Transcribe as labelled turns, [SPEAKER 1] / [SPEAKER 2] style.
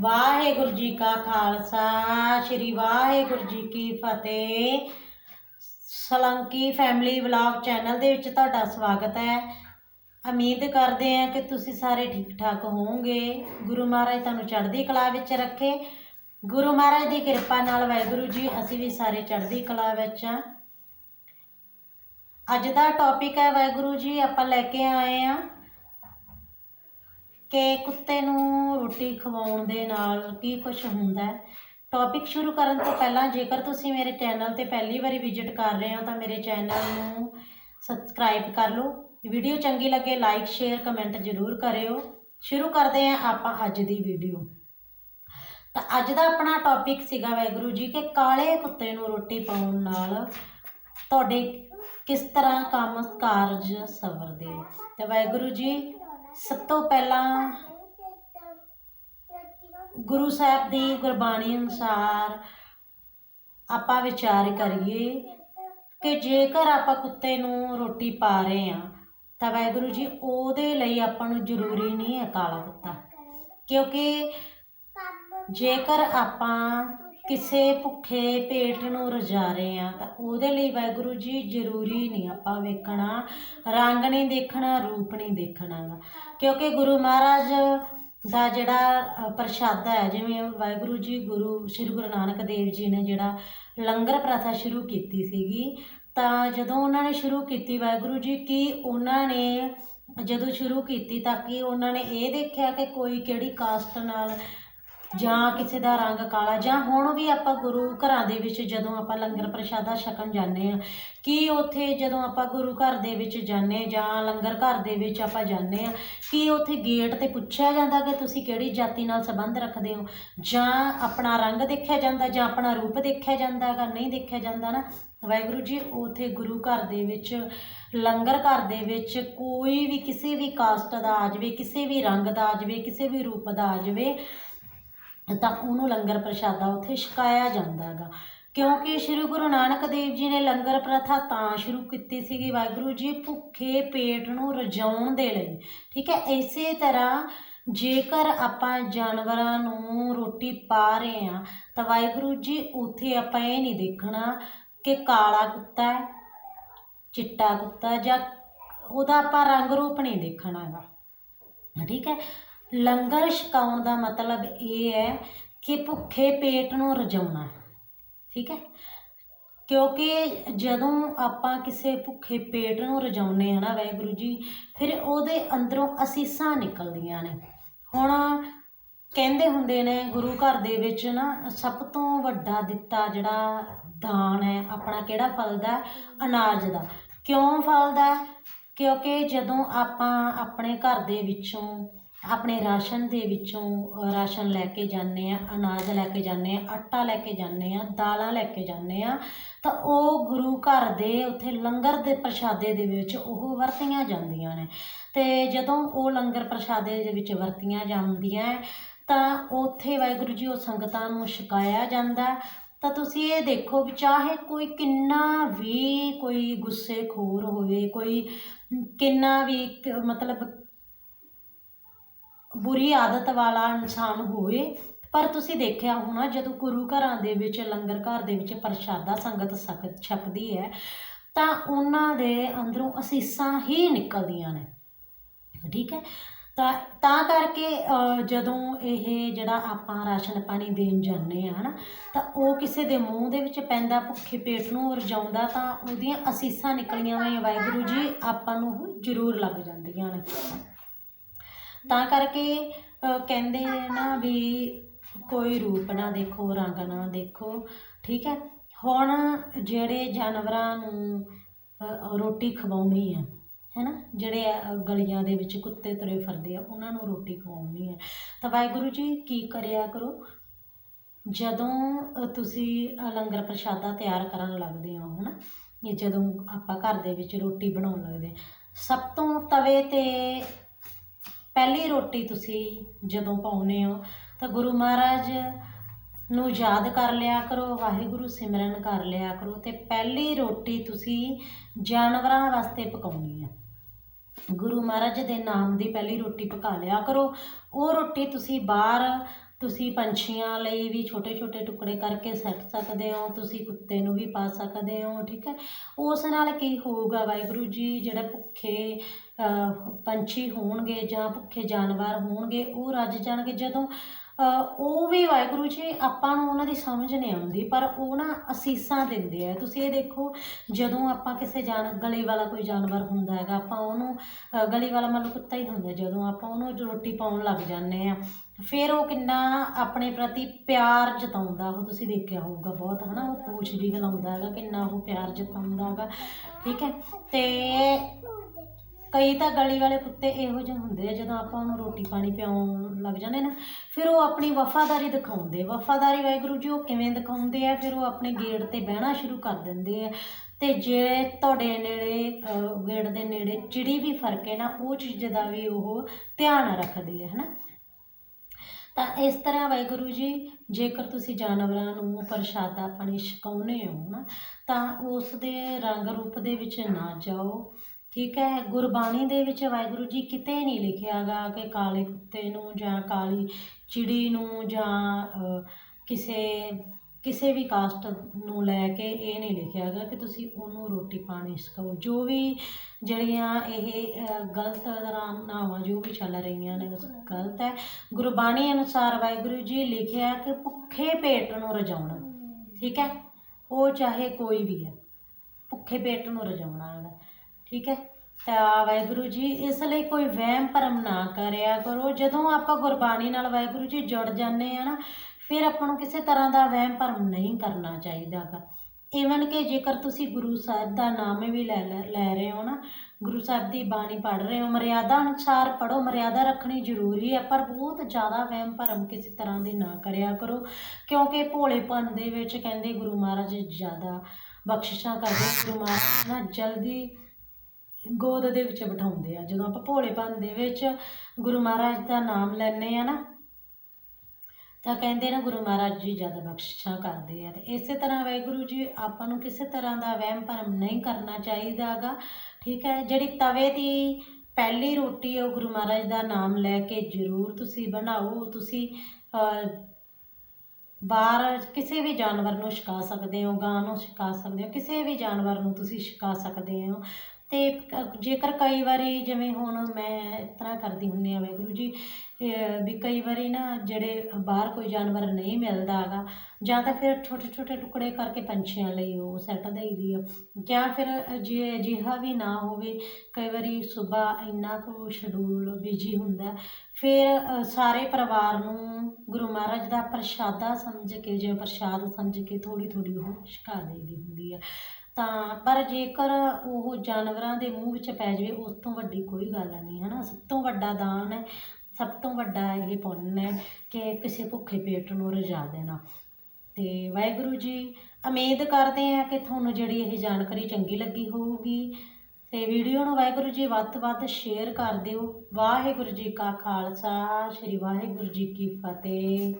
[SPEAKER 1] ਵਾਹਿਗੁਰੂ ਜੀ ਕਾ ਖਾਲਸਾ, ਸ੍ਰੀ ਵਾਹਿਗੁਰੂ ਜੀ ਕੀ ਫਤਿਹ। ਸਲੰਕੀ family vlog channel ਦੇ ਵਿੱਚ ਤੁਹਾਡਾ ਸਵਾਗਤ ਹੈ। ਉਮੀਦ ਕਰਦੇ ਹਾਂ ਕਿ ਤੁਸੀਂ ਸਾਰੇ ਠੀਕ ਠਾਕ ਹੋਵੋਗੇ। ਗੁਰੂ ਮਹਾਰਾਜ ਤੁਹਾਨੂੰ ਚੜ੍ਹਦੀ ਕਲਾ ਵਿੱਚ ਰੱਖੇ। ਗੁਰੂ ਮਹਾਰਾਜ ਦੀ ਕਿਰਪਾ ਨਾਲ ਵਾਹਿਗੁਰੂ ਜੀ, ਅਸੀਂ ਵੀ ਸਾਰੇ ਚੜ੍ਹਦੀ ਕਲਾ ਵਿੱਚ ਹਾਂ। ਅੱਜ ਦਾ ਟੌਪਿਕ ਹੈ ਵਾਹਿਗੁਰੂ ਜੀ, ਆਪਾਂ ਲੈ ਕੇ ਆਏ ਆ ਕਿ ਕੁੱਤੇ ਨੂੰ ਰੋਟੀ ਖਵਾਉਣ ਦੇ ਨਾਲ ਕੀ ਕੁਝ ਹੁੰਦਾ ਹੈ? ਟੌਪਿਕ ਸ਼ੁਰੂ ਕਰਨ ਤੋਂ ਪਹਿਲਾਂ ਜੇਕਰ ਤੁਸੀਂ ਮੇਰੇ ਚੈਨਲ ਤੇ ਪਹਿਲੀ ਵਾਰੀ ਵਿਜ਼ਿਟ ਕਰ ਰਹੇ ਹੋ ਤਾਂ ਮੇਰੇ ਚੈਨਲ ਨੂੰ ਸਬਸਕ੍ਰਾਈਬ ਕਰ ਲਓ। ਵੀਡੀਓ ਚੰਗੀ ਲੱਗੇ ਲਾਈਕ ਸ਼ੇਅਰ ਕਮੈਂਟ ਜ਼ਰੂਰ ਕਰਿਓ। ਸ਼ੁਰੂ ਕਰਦੇ ਹਾਂ ਆਪਾਂ ਅੱਜ ਦੀ ਵੀਡੀਓ ਤਾਂ ਅੱਜ ਦਾ ਆਪਣਾ ਟੌਪਿਕ ਸੀਗਾ ਵਾਹਿਗੁਰੂ ਜੀ ਕਿ ਕਾਲੇ ਕੁੱਤੇ ਨੂੰ ਰੋਟੀ ਪਾਉਣ ਨਾਲ ਤੁਹਾਡੇ ਕਿਸ ਤਰ੍ਹਾਂ ਕੰਮ ਕਾਰਜ ਸਵਰਦੇ? ਤੇ ਵਾਹਿਗੁਰੂ ਜੀ ਸਭ ਤੋਂ ਪਹਿਲਾਂ ਗੁਰੂ ਸਾਹਿਬ ਦੀ ਗੁਰਬਾਣੀ ਅਨੁਸਾਰ ਆਪਾਂ ਵਿਚਾਰ ਕਰੀਏ ਕਿ ਜੇਕਰ ਆਪਾਂ ਕੁੱਤੇ ਨੂੰ ਰੋਟੀ ਪਾ ਰਹੇ ਹਾਂ, ਤਾਂ ਵਾਹਿਗੁਰੂ ਜੀ ਉਹਦੇ ਲਈ ਆਪਾਂ ਨੂੰ ਜ਼ਰੂਰੀ ਨਹੀਂ ਹੈ ਕਾਲਾ ਕੁੱਤਾ। ਕਿਉਂਕਿ ਜੇਕਰ ਆਪਾਂ ਕਿਸੇ ਭੁੱਖੇ ਪੇਟ ਨੂੰ ਰਜਾ ਰਹੇ ਆ, ਤਾਂ ਉਹਦੇ ਲਈ ਵਾਹਿਗੁਰੂ ਜੀ ਜ਼ਰੂਰੀ ਨਹੀਂ ਆਪਾਂ ਵੇਖਣਾ, ਰੰਗ ਨਹੀਂ ਦੇਖਣਾ, ਰੂਪ ਨਹੀਂ ਦੇਖਣਾ ਕਿਉਂਕਿ ਗੁਰੂ ਮਹਾਰਾਜ ਦਾ ਜਿਹੜਾ ਪ੍ਰਸ਼ਾਦਾ ਹੈ, ਜਿਵੇਂ ਵਾਹਿਗੁਰੂ ਜੀ, ਗੁਰੂ, ਸ੍ਰੀ ਗੁਰੂ ਨਾਨਕ ਦੇਵ ਜੀ ਨੇ ਜਿਹੜਾ ਲੰਗਰ ਪ੍ਰਥਾ ਸ਼ੁਰੂ ਕੀਤੀ ਸੀਗੀ, ਤਾਂ ਜਦੋਂ ਉਹਨਾਂ ਨੇ ਸ਼ੁਰੂ ਕੀਤੀ ਵਾਹਿਗੁਰੂ ਜੀ, ਕੀ ਉਹਨਾਂ ਨੇ ਜਦੋਂ ਸ਼ੁਰੂ ਕੀਤੀ ਤਾਂ ਕਿ ਉਹਨਾਂ ਨੇ ਇਹ ਦੇਖਿਆ ਕਿ ਕੋਈ ਕਿਹੜੀ ਕਾਸਟ ਨਾਲ ਜਾਂ ਕਿਸੇ ਦਾ ਰੰਗ ਕਾਲਾ, ਜਾਂ ਹੁਣ ਵੀ ਆਪਾਂ ਗੁਰੂ ਘਰਾਂ ਦੇ ਵਿੱਚ ਜਦੋਂ ਆਪਾਂ ਲੰਗਰ ਪ੍ਰਸ਼ਾਦਾ ਛਕਣ ਜਾਂਦੇ ਆ ਕੀ ਉੱਥੇ ਜਦੋਂ ਆਪਾਂ ਗੁਰੂ ਘਰ ਦੇ ਵਿੱਚ ਜਾਂਦੇ ਜਾਂ ਲੰਗਰ ਘਰ ਦੇ ਵਿੱਚ ਆਪਾਂ ਜਾਂਦੇ ਆ ਕੀ ਉੱਥੇ ਗੇਟ ਤੇ ਪੁੱਛਿਆ ਜਾਂਦਾ ਕਿ ਤੁਸੀਂ ਕਿਹੜੀ ਜਾਤੀ ਨਾਲ ਸੰਬੰਧ ਰੱਖਦੇ ਹੋ? ਜਾਂ ਆਪਣਾ ਰੰਗ ਦੇਖਿਆ ਜਾਂਦਾ, ਜਾਂ ਆਪਣਾ ਰੂਪ ਦੇਖਿਆ ਜਾਂਦਾ ਹੈਗਾ ਨਹੀਂ ਦੇਖਿਆ ਜਾਂਦਾ ਨਾ? ਵਾਹਿਗੁਰੂ ਜੀ, ਉਥੇ ਗੁਰੂ ਘਰ ਦੇ ਵਿੱਚ, ਲੰਗਰ ਘਰ ਦੇ ਵਿੱਚ ਕੋਈ ਵੀ ਕਿਸੇ ਵੀ ਕਾਸਟ ਦਾ ਆ ਜਾਵੇ, ਕਿਸੇ ਵੀ ਰੰਗ ਦਾ ਆ ਜਾਵੇ, ਕਿਸੇ ਵੀ ਰੂਪ ਦਾ ਆ ਜਾਵੇ ਤਾਂ ਉਹਨੂੰ ਲੰਗਰ ਪ੍ਰਸ਼ਾਦਾ ਉੱਥੇ ਛਕਾਇਆ ਜਾਂਦਾ ਹੈਗਾ। ਕਿਉਂਕਿ ਸ੍ਰੀ ਗੁਰੂ ਨਾਨਕ ਦੇਵ ਜੀ ਨੇ ਲੰਗਰ ਪ੍ਰਥਾ ਤਾਂ ਸ਼ੁਰੂ ਕੀਤੀ ਸੀਗੀ ਵਾਹਿਗੁਰੂ ਜੀ ਭੁੱਖੇ ਪੇਟ ਨੂੰ ਰਜਾਉਣ ਦੇ ਲਈ। ਠੀਕ ਹੈ, ਇਸੇ ਤਰ੍ਹਾਂ ਜੇਕਰ ਆਪਾਂ ਜਾਨਵਰਾਂ ਨੂੰ ਰੋਟੀ ਪਾ ਰਹੇ ਹਾਂ, ਤਾਂ ਵਾਹਿਗੁਰੂ ਜੀ ਉੱਥੇ ਆਪਾਂ ਇਹ ਨਹੀਂ ਦੇਖਣਾ ਕਿ ਕਾਲਾ ਕੁੱਤਾ ਚਿੱਟਾ ਕੁੱਤਾ ਜਾਂ ਉਹਦਾ ਆਪਾਂ ਰੰਗ ਰੂਪ ਨਹੀਂ ਦੇਖਣਾ ਹੈਗਾ। ਠੀਕ ਹੈ ਲੰਗਰ ਛਕਾਉਣ ਦਾ ਮਤਲਬ ਇਹ ਹੈ ਕਿ ਭੁੱਖੇ ਪੇਟ ਨੂੰ ਰਜਾਉਣਾ ਠੀਕ ਹੈ? ਕਿਉਂਕਿ ਜਦੋਂ ਆਪਾਂ ਕਿਸੇ ਭੁੱਖੇ ਪੇਟ ਨੂੰ ਰਜਾਉਂਦੇ ਹਾਂ ਨਾ ਵਾਹਿਗੁਰੂ ਜੀ, ਫਿਰ ਉਹਦੇ ਅੰਦਰੋਂ ਅਸੀਸਾਂ ਨਿਕਲਦੀਆਂ ਨੇ। ਹੁਣ ਕਹਿੰਦੇ ਹੁੰਦੇ ਨੇ ਗੁਰੂ ਘਰ ਦੇ ਵਿੱਚ ਨਾ, ਸਭ ਤੋਂ ਵੱਡਾ ਦਿੱਤਾ ਜਿਹੜਾ ਦਾਨ ਹੈ, ਆਪਣਾ ਕਿਹੜਾ ਫਲਦਾ? ਅਨਾਜ ਦਾ। ਕਿਉਂ ਫਲਦਾ? ਕਿਉਂਕਿ ਜਦੋਂ ਆਪਾਂ ਆਪਣੇ ਘਰ ਦੇ ਵਿੱਚੋਂ ਆਪਣੇ ਰਾਸ਼ਨ ਦੇ ਵਿੱਚੋਂ ਰਾਸ਼ਨ ਲੈ ਕੇ ਜਾਂਦੇ ਆ ਅਨਾਜ ਲੈ ਕੇ ਜਾਂਦੇ ਆ ਆਟਾ ਲੈ ਕੇ ਜਾਂਦੇ ਆ ਦਾਲਾਂ ਲੈ ਕੇ ਜਾਂਦੇ ਆ ਤਾਂ ਉਹ ਗੁਰੂ ਘਰ ਦੇ ਉੱਥੇ ਲੰਗਰ ਦੇ ਪ੍ਰਸ਼ਾਦੇ ਦੇ ਵਿੱਚ ਉਹ ਵਰਤੀਆਂ ਜਾਂਦੀਆਂ ਨੇ। ਤੇ ਜਦੋਂ ਉਹ ਲੰਗਰ ਪ੍ਰਸ਼ਾਦੇ ਦੇ ਵਿੱਚ ਵਰਤੀਆਂ ਜਾਂਦੀਆਂ ਤਾਂ ਉੱਥੇ ਵਾਹਿਗੁਰੂ ਜੀ ਉਹ ਸੰਗਤਾਂ ਨੂੰ ਛਕਾਇਆ ਜਾਂਦਾ ਤਾਂ ਤੁਸੀਂ ਇਹ ਦੇਖੋ ਵੀ ਚਾਹੇ ਕੋਈ ਕਿੰਨਾ ਵੀ ਕੋਈ ਗੁੱਸੇਖੋਰ ਹੋਵੇ, ਕੋਈ ਕਿੰਨਾ ਵੀ ਕ- ਮਤਲਬ ਬੁਰੀ ਆਦਤ ਵਾਲਾ ਇਨਸਾਨ ਹੋਵੇ, ਪਰ ਤੁਸੀਂ ਦੇਖਿਆ ਹੋਣਾ ਜਦੋਂ ਗੁਰੂ ਘਰਾਂ ਦੇ ਵਿੱਚ, ਲੰਗਰ ਘਰ ਦੇ ਵਿੱਚ ਪ੍ਰਸ਼ਾਦਾ ਸੰਗਤ ਸਕ, ਛਕਦੀ ਹੈ, ਤਾਂ ਉਹਨਾਂ ਦੇ ਅੰਦਰੋਂ ਅਸੀਸਾਂ ਹੀ ਨਿਕਲਦੀਆਂ ਨੇ। ਠੀਕ ਹੈ? ਤਾਂ ਤਾਂ ਕਰਕੇ ਜਦੋਂ ਇਹ ਜਿਹੜਾ ਆਪਾਂ ਰਾਸ਼ਨ ਪਾਣੀ ਦੇਣ ਜਾਂਦੇ ਆ ਹਨਾ ਤਾਂ ਉਹ ਕਿਸੇ ਦੇ ਮੂੰਹ ਦੇ ਵਿੱਚ ਪੈਂਦਾ, ਭੁੱਖੇ ਪੇਟ ਨੂੰ ਰਜਾਉਂਦਾ, ਤਾਂ ਉਹਦੀਆਂ ਅਸੀਸਾਂ ਨਿਕਲੀਆਂ ਹੋਈਆਂ, ਵਾਹਿਗੁਰੂ ਜੀ, ਆਪਾਂ ਨੂੰ ਜ਼ਰੂਰ ਲੱਗ ਜਾਂਦੀਆਂ ਨੇ। ਤਾਂ ਕਰਕੇ ਅ, ਕਹਿੰਦੇ ਨੇ ਨਾ ਵੀ ਕੋਈ ਰੂਪ ਨਾ ਦੇਖੋ ਰੰਗ ਨਾ ਦੇਖੋ ਠੀਕ ਹੈ? ਹੁਣ ਜਿਹੜੇ ਜਾਨਵਰਾਂ ਨੂੰ ਅ, ਰੋਟੀ ਖਵਾਉਣੀ ਹੈ ਹੈਨਾ? ਜਿਹੜੇ ਅ, ਗਲੀਆਂ ਦੇ ਵਿੱਚ ਕੁੱਤੇ ਤੁਰੇ ਫਿਰਦੇ ਆ ਉਹਨਾਂ ਨੂੰ ਰੋਟੀ ਖਵਾਉਣੀ ਹੈ ਤਾਂ ਵਾਹਿਗੁਰੂ ਜੀ ਕੀ ਕਰਿਆ ਕਰੋ? ਜਦੋਂ ਅ, ਤੁਸੀਂ ਅ, ਲੰਗਰ ਪ੍ਰਸ਼ਾਦਾ ਤਿਆਰ ਕਰਨ ਲੱਗਦੇ ਹੋ ਹਨਾ? ਇਹ ਜਦੋਂ ਆਪਾਂ ਘਰ ਦੇ ਵਿੱਚ ਰੋਟੀ ਬਣਾਉਣ ਲੱਗਦੇ ਹਾਂ, ਸਭ ਤੋਂ ਤਵੇ ਤੇ ਪਹਿਲੀ ਰੋਟੀ ਤੁਸੀਂ ਜਦੋਂ ਪਾਉਂਦੇ ਹੋ, ਤਾਂ ਗੁਰੂ ਮਹਾਰਾਜ ਨੂੰ ਯਾਦ ਕਰ ਲਿਆ ਕਰੋ, ਵਾਹਿਗੁਰੂ ਸਿਮਰਨ ਕਰ ਲਿਆ ਕਰੋ ਤੇ ਪਹਿਲੀ ਰੋਟੀ ਤੁਸੀਂ ਜਾਨਵਰਾਂ ਵਾਸਤੇ ਪਕਾਉਣੀ ਹੈ ਗੁਰੂ ਮਹਾਰਾਜ ਦੇ ਨਾਮ ਦੀ ਪਹਿਲੀ ਰੋਟੀ ਪਕਾ ਲਿਆ ਕਰੋ। ਉਹ ਰੋਟੀ ਤੁਸੀਂ ਬਾਹਰ ਤੁਸੀਂ ਪੰਛੀਆਂ ਲਈ ਵੀ ਛੋਟੇ ਛੋਟੇ ਟੁਕੜੇ ਕਰਕੇ ਸੱਟ ਸਕਦੇ ਹੋ, ਤੁਸੀਂ ਕੁੱਤੇ ਨੂੰ ਵੀ ਪਾ ਸਕਦੇ ਹੋ, ਠੀਕ ਹੈ? ਉਸ ਨਾਲ ਕੀ ਹੋਊਗਾ ਵਾਹਿਗੁਰੂ ਜੀ? ਜਿਹੜੇ ਭੁੱਖੇ ਪੰਛੀ ਹੋਣਗੇ ਜਾਂ ਭੁੱਖੇ ਜਾਨਵਰ ਹੋਣਗੇ, ਉਹ ਰੱਜ ਜਾਣਗੇ। ਜਦੋਂ ਉਹ ਵੀ ਵਾਹਿਗੁਰੂ ਜੀ, ਆਪਾਂ ਨੂੰ ਉਹਨਾਂ ਦੀ ਸਮਝ ਨਹੀਂ ਆਉਂਦੀ, ਪਰ ਉਹ ਨਾ ਅਸੀਸਾਂ ਦਿੰਦੇ ਆ। ਤੁਸੀਂ ਇਹ ਦੇਖੋ, ਜਦੋਂ ਆਪਾਂ ਕਿਸੇ ਜਾਨ, ਗਲੀ ਵਾਲਾ ਕੋਈ ਜਾਨਵਰ ਹੁੰਦਾ ਹੈਗਾ, ਆਪਾਂ ਉਹਨੂੰ ਗਲੀ ਵਾਲਾ ਮੰਨ ਲਓ ਕੁੱਤਾ ਹੀ ਹੁੰਦਾ, ਜਦੋਂ ਆਪਾਂ ਉਹਨੂੰ ਰੋਟੀ ਪਾਉਣ ਲੱਗ ਜਾਂਦੇ ਆ ਫਿਰ ਉਹ ਕਿੰਨਾ ਆਪਣੇ ਪ੍ਰਤੀ ਪਿਆਰ ਜਤਾਉਂਦਾ ਉਹ ਤੁਸੀਂ ਦੇਖਿਆ ਹੋਊਗਾ ਬਹੁਤ ਹਨਾ ਉਹ ਪੂਛ ਵੀ ਹਿਲਾਉਂਦਾ ਹੈਗਾ ਕਿੰਨਾ ਉਹ ਪਿਆਰ ਜਤਾਉਂਦਾ ਹੈਗਾ ਠੀਕ ਹੈ? ਤੇ ਕਈ ਤਾਂ ਗਲੀ ਵਾਲੇ ਕੁੱਤੇ ਇਹੋ ਜਿਹੇ ਹੁੰਦੇ ਆ ਜਦੋਂ ਆਪਾਂ ਉਹਨੂੰ ਰੋਟੀ ਪਾਣੀ ਪਿਆਉਣ ਲੱਗ ਜਾਂਦੇ ਨਾ ਫਿਰ ਉਹ ਆਪਣੀ ਵਫਾਦਾਰੀ ਦਿਖਾਉਂਦੇ ਵਫਾਦਾਰੀ ਵਾਹਿਗੁਰੂ ਜੀ ਉਹ ਕਿਵੇਂ ਦਿਖਾਉਂਦੇ ਆ ਫਿਰ ਉਹ ਆਪਣੇ ਗੇਟ ਤੇ ਬਹਿਣਾ ਸ਼ੁਰੂ ਕਰ ਦਿੰਦੇ ਆ ਤੇ ਜੇ ਤੁਹਾਡੇ ਨੇੜੇ ਅਹ, ਗੇਟ ਦੇ ਨੇੜੇ ਚਿੜੀ ਵੀ ਫਰਕੇ ਨਾ ਉਹ ਚੀਜ਼ ਦਾ ਵੀ ਉਹ ਧਿਆਨ ਰੱਖਦੇ ਹੈ ਹਨਾ? ਤਾਂ ਇਸ ਤਰ੍ਹਾਂ ਵਾਹਿਗੁਰੂ ਜੀ, ਜੇਕਰ ਤੁਸੀਂ ਜਾਨਵਰਾਂ ਨੂੰ ਪ੍ਰਸ਼ਾਦਾ ਪਾਣੀ ਛਕਾਉਂਦੇ ਹੋ ਨਾ, ਤਾਂ ਉਸ ਦੇ ਰੰਗ ਰੂਪ ਦੇ ਵਿੱਚ ਨਾ ਜਾਓ। ਠੀਕ ਹੈ, ਗੁਰਬਾਣੀ ਦੇ ਵਿੱਚ ਵਾਹਿਗੁਰੂ ਜੀ ਕਿਤੇ ਨਹੀਂ ਲਿਖਿਆਗਾ ਕਿ ਕਾਲੇ ਕੁੱਤੇ ਨੂੰ ਜਾਂ ਕਾਲੀ ਚਿੜੀ ਨੂੰ ਜਾਂ ਕਿਸੇ ਕਿਸੇ ਵੀ ਕਾਸਟ ਨੂੰ ਲੈ ਕੇ ਇਹ ਨਹੀਂ ਲਿਖਿਆ ਹੈਗਾ ਕਿ ਤੁਸੀਂ ਉਹਨੂੰ ਰੋਟੀ ਪਾਣੀ ਸਿਖਾਓ। ਜੋ ਵੀ ਜਿਹੜੀਆਂ ਇਹ ਗਲਤ ਧਾਰਨਾਵਾਂ ਜੋ ਵੀ ਚੱਲ ਰਹੀਆਂ ਨੇ ਉਸ ਗਲਤ ਹੈ। ਗੁਰਬਾਣੀ ਅਨੁਸਾਰ ਵਾਹਿਗੁਰੂ ਜੀ ਲਿਖਿਆ ਕਿ ਭੁੱਖੇ ਪੇਟ ਨੂੰ ਰਜਾਉਣਾ, ਠੀਕ ਹੈ? ਉਹ ਚਾਹੇ ਕੋਈ ਵੀ ਹੈ, ਭੁੱਖੇ ਪੇਟ ਨੂੰ ਰਜਾਉਣਾ ਹੈਗਾ, ਠੀਕ ਹੈ? ਤਾਂ ਵਾਹਿਗੁਰੂ ਜੀ ਇਸ ਲਈ ਕੋਈ ਵਹਿਮ ਭਰਮ ਨਾ ਕਰਿਆ ਕਰੋ। ਜਦੋਂ ਆਪਾਂ ਗੁਰਬਾਣੀ ਨਾਲ ਵਾਹਿਗੁਰੂ ਜੀ ਜੁੜ ਜਾਂਦੇ ਆ ਨਾ ਫਿਰ ਆਪਾਂ ਨੂੰ ਕਿਸੇ ਤਰ੍ਹਾਂ ਦਾ ਵਹਿਮ ਭਰਮ ਨਹੀਂ ਕਰਨਾ ਚਾਹੀਦਾਗਾ। ਈਵਨ ਕਿ ਜੇਕਰ ਤੁਸੀਂ ਗੁਰੂ ਸਾਹਿਬ ਦਾ ਨਾਮ ਵੀ ਲੈ ਲੈ ਲੈ ਰਹੇ ਹੋ ਨਾ, ਗੁਰੂ ਸਾਹਿਬ ਦੀ ਬਾਣੀ ਪੜ੍ਹ ਰਹੇ ਹੋ, ਮਰਿਆਦਾ ਅਨੁਸਾਰ ਪੜੋ ਮਰਿਆਦਾ ਰੱਖਣੀ ਜ਼ਰੂਰੀ ਹੈ, ਪਰ ਬਹੁਤ ਜ਼ਿਆਦਾ ਵਹਿਮ ਭਰਮ ਕਿਸੇ ਤਰ੍ਹਾਂ ਦੇ ਨਾ ਕਰਿਆ ਕਰੋ, ਕਿਉਂਕਿ ਭੋਲੇਪਨ ਦੇ ਵਿੱਚ ਕਹਿੰਦੇ ਗੁਰੂ ਮਹਾਰਾਜ ਜ਼ਿਆਦਾ ਬਖਸ਼ਿਸ਼ਾਂ ਕਰਦੇ, ਗੁਰੂ ਮਹਾਰਾਜ ਨਾ ਜਲਦੀ ਗੋਦ ਦੇ ਵਿੱਚ ਬਿਠਾਉਂਦੇ ਆ। ਜਦੋਂ ਆਪਾਂ ਭੋਲੇਪਨ ਦੇ ਵਿੱਚ ਗੁਰੂ ਮਹਾਰਾਜ ਦਾ ਨਾਮ ਲੈਂਦੇ ਆ ਨਾ ਤਾਂ ਕਹਿੰਦੇ ਨਾ ਗੁਰੂ ਮਹਾਰਾਜ ਜੀ ਜ਼ਿਆਦਾ ਬਖਸ਼ਿਸ਼ਾਂ ਕਰਦੇ ਆ, ਤੇ ਇਸੇ ਤਰ੍ਹਾਂ ਵਾਹਿਗੁਰੂ ਜੀ ਆਪਾਂ ਨੂੰ ਕਿਸੇ ਤਰ੍ਹਾਂ ਦਾ ਵਹਿਮ ਭਰਮ ਨਹੀਂ ਕਰਨਾ ਚਾਹੀਦਾਗਾ, ਠੀਕ ਹੈ? ਜਿਹੜੀ ਤਵੇ ਦੀ ਪਹਿਲੀ ਰੋਟੀ ਹੈ ਉਹ ਗੁਰੂ ਮਹਾਰਾਜ ਦਾ ਨਾਮ ਲੈ ਕੇ ਜ਼ਰੂਰ ਤੁਸੀਂ ਬਣਾਓ, ਤੁਸੀਂ ਬਾਹਰ ਕਿਸੇ ਵੀ ਜਾਨਵਰ ਨੂੰ ਛਕਾ ਸਕਦੇ ਹੋ, ਗਾਂ ਨੂੰ ਛਕਾ ਸਕਦੇ ਹੋ, ਕਿਸੇ ਵੀ ਜਾਨਵਰ ਨੂੰ ਤੁਸੀਂ ਛਕਾ ਸਕਦੇ ਹੋ। ਅਤੇ ਜੇਕਰ ਕਈ ਵਾਰੀ ਜਿਵੇਂ ਹੁਣ ਮੈਂ ਇਸ ਤਰ੍ਹਾਂ ਕਰਦੀ ਹੁੰਦੀ ਆ ਵਾਹਿਗੁਰੂ ਜੀ ਵੀ ਕਈ ਵਾਰੀ ਨਾ ਜਿਹੜੇ ਬਾਹਰ ਕੋਈ ਜਾਨਵਰ ਨਹੀਂ ਮਿਲਦਾ ਹੈਗਾ, ਜਾਂ ਤਾਂ ਫਿਰ ਛੋਟੇ ਛੋਟੇ ਟੁਕੜੇ ਕਰਕੇ ਪੰਛੀਆਂ ਲਈ ਉਹ ਸੈੱਟ ਦੇਈਦੀ ਆ। ਜਾਂ ਫਿਰ ਜੇ ਅਜਿਹਾ ਵੀ ਨਾ ਹੋਵੇ, ਕਈ ਵਾਰੀ ਸਵੇਰ ਇੰਨਾ ਕੁ ਸ਼ਡਿਊਲ ਬਿਜ਼ੀ ਹੁੰਦਾ, ਫਿਰ ਸਾਰੇ ਪਰਿਵਾਰ ਨੂੰ ਗੁਰੂ ਮਹਾਰਾਜ ਦਾ ਪ੍ਰਸ਼ਾਦਾ ਸਮਝ ਕੇ ਜੇ ਪ੍ਰਸ਼ਾਦ ਸਮਝ ਕੇ ਥੋੜੀ ਥੋੜੀ ਉਹ ਛਕਾ ਦੇਈਦੀ ਹੁੰਦੀ ਹੈ ਤਾਂ, ਪਰ ਜੇਕਰ ਉਹ ਜਾਨਵਰਾਂ ਦੇ ਮੂੰਹ ਵਿੱਚ ਪੈ ਜਾਵੇ, ਉਸ ਤੋਂ ਵੱਡੀ ਕੋਈ ਗੱਲ ਨਹੀਂ ਹੈ ਨਾ ਸਭ ਤੋਂ ਵੱਡਾ ਦਾਨ ਹੈ, ਸਭ ਤੋਂ ਵੱਡਾ ਇਹ ਪੁੰਨ ਹੈ ਕਿ ਕਿਸੇ ਭੁੱਖੇ ਪੇਟ ਨੂੰ ਰਜਾ ਦੇਣਾ। ਤੇ ਵਾਹਿਗੁਰੂ ਜੀ, ਉਮੀਦ ਕਰਦੇ ਹਾਂ ਕਿ ਤੁਹਾਨੂੰ ਜਿਹੜੀ ਇਹ ਜਾਣਕਾਰੀ ਚੰਗੀ ਲੱਗੀ ਹੋਊਗੀ। ਤੇ ਵੀਡੀਓ ਨੂੰ ਵਾਹਿਗੁਰੂ ਜੀ ਵੱਧ ਤੋਂ ਵੱਧ ਸ਼ੇਅਰ ਕਰ ਦਿਓ। ਵਾਹਿਗੁਰੂ ਜੀ ਕਾ ਖਾਲਸਾ, ਸ੍ਰੀ ਵਾਹਿਗੁਰੂ ਜੀ ਕੀ ਫਤਿਹ।